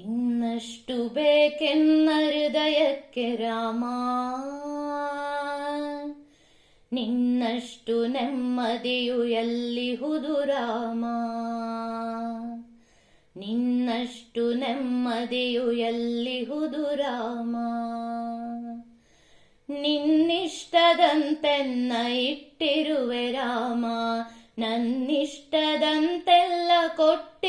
ಇನ್ನಷ್ಟು ಬೇಕೆನ್ನ ಹೃದಯಕ್ಕೆ ರಾಮ. ನಿನ್ನಷ್ಟು ನೆಮ್ಮದಿಯು ಎಲ್ಲಿಹುದು ರಾಮ. ನಿನ್ನಷ್ಟು ನೆಮ್ಮದಿಯು ಎಲ್ಲಿಹುದು ರಾಮ. ನಿನ್ನಿಷ್ಟದಂತೆನ್ನ ಇಟ್ಟಿರುವೆ ರಾಮ. ನನ್ನಿಷ್ಟದಂತೆಲ್ಲ ಕೊಟ್ಟಿರುವೆ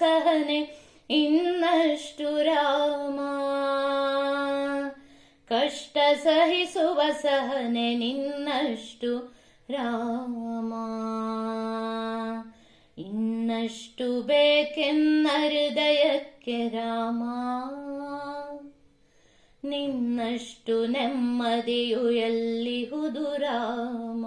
ಸಹನೆ ಇನ್ನಷ್ಟು ರಾಮ. ಕಷ್ಟ ಸಹಿಸುವ ಸಹನೆ ನಿನ್ನಷ್ಟು ರಾಮ. ಇನ್ನಷ್ಟು ಬೇಕೆನ್ನ ಹೃದಯಕ್ಕೆ ರಾಮ. ನಿನ್ನಷ್ಟು ನೆಮ್ಮದಿಯು ಎಲ್ಲಿಹುದು ರಾಮ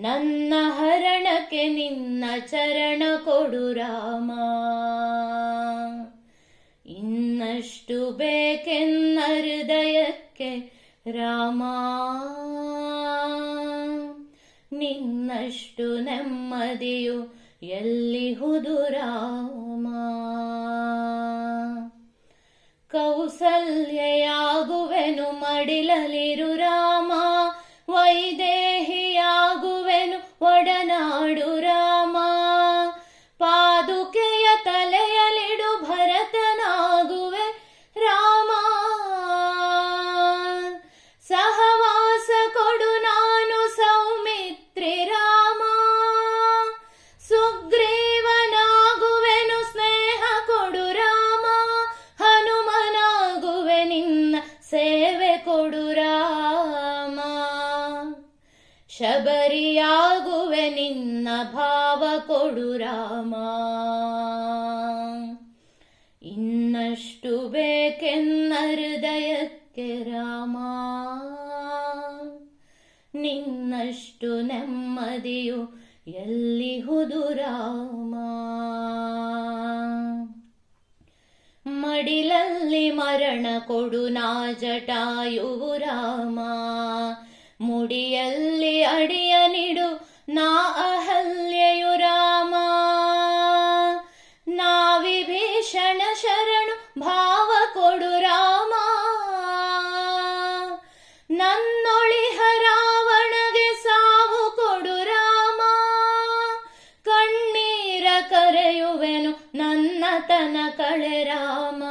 ನನ್ನ ಹರಣಕ್ಕೆ ನಿನ್ನ ಚರಣ ಕೊಡು ರಾಮ. ಇನ್ನಷ್ಟು ಬೇಕೆನ್ನ ಹೃದಯಕ್ಕೆ ರಾಮ. ನಿನ್ನಷ್ಟು ನೆಮ್ಮದಿಯು ಎಲ್ಲಿಹುದು ರಾಮ. ಕೌಸಲ್ಯಯಾಗುವೆನು ಮಡಿಲಲಿರು ಕೊಡು ರಾಮ ಇನ್ನಷ್ಟು ಬೇಕೆನ್ನ ಹೃದಯಕ್ಕೆ ರಾಮ. ನಿನ್ನಷ್ಟು ನೆಮ್ಮದಿಯು ಎಲ್ಲಿಹುದು ರಾಮ. ಮಡಿಲಲ್ಲಿ ಮರಣ ಕೊಡು ನಾ ಜಟಾಯು ರಾಮ. ಮುಡಿಯಲ್ಲಿ ಅಡಿಯ ನಿಡು ನಾ ಅಹಲ್ಯೆಯು ಕರೆಯುವೆನು ನನ್ನ ತನ ಕಳೆ ರಾಮ.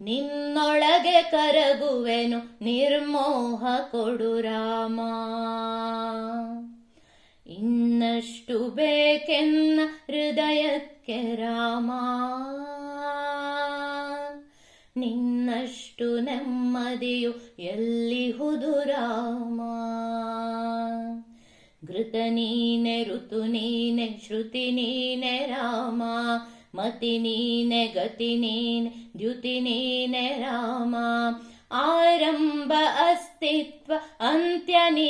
ನಿನ್ನೊಳಗೆ ಕರಗುವೆನು ನಿರ್ಮೋಹ ಕೊಡು ರಾಮ. ಇನ್ನಷ್ಟು ಬೇಕೆನ್ನ ಹೃದಯಕ್ಕೆ ರಾಮ. ನಿನ್ನಷ್ಟು ನೆಮ್ಮದಿಯು ಎಲ್ಲಿಹುದು ರಾಮ ಘೃತ ನೀನೆ ಋತು ನೀನೆ ಶ್ರುತಿ ನೀನೆ ರಾಮ ಮತಿ ನೀನೆ ಗತಿ ನೀನೆ ದ್ಯುತಿ ನೀನೆ ರಾಮ ಆರಂಭ ಅಸ್ತಿತ್ವ ಅಂತ್ಯ ನೀ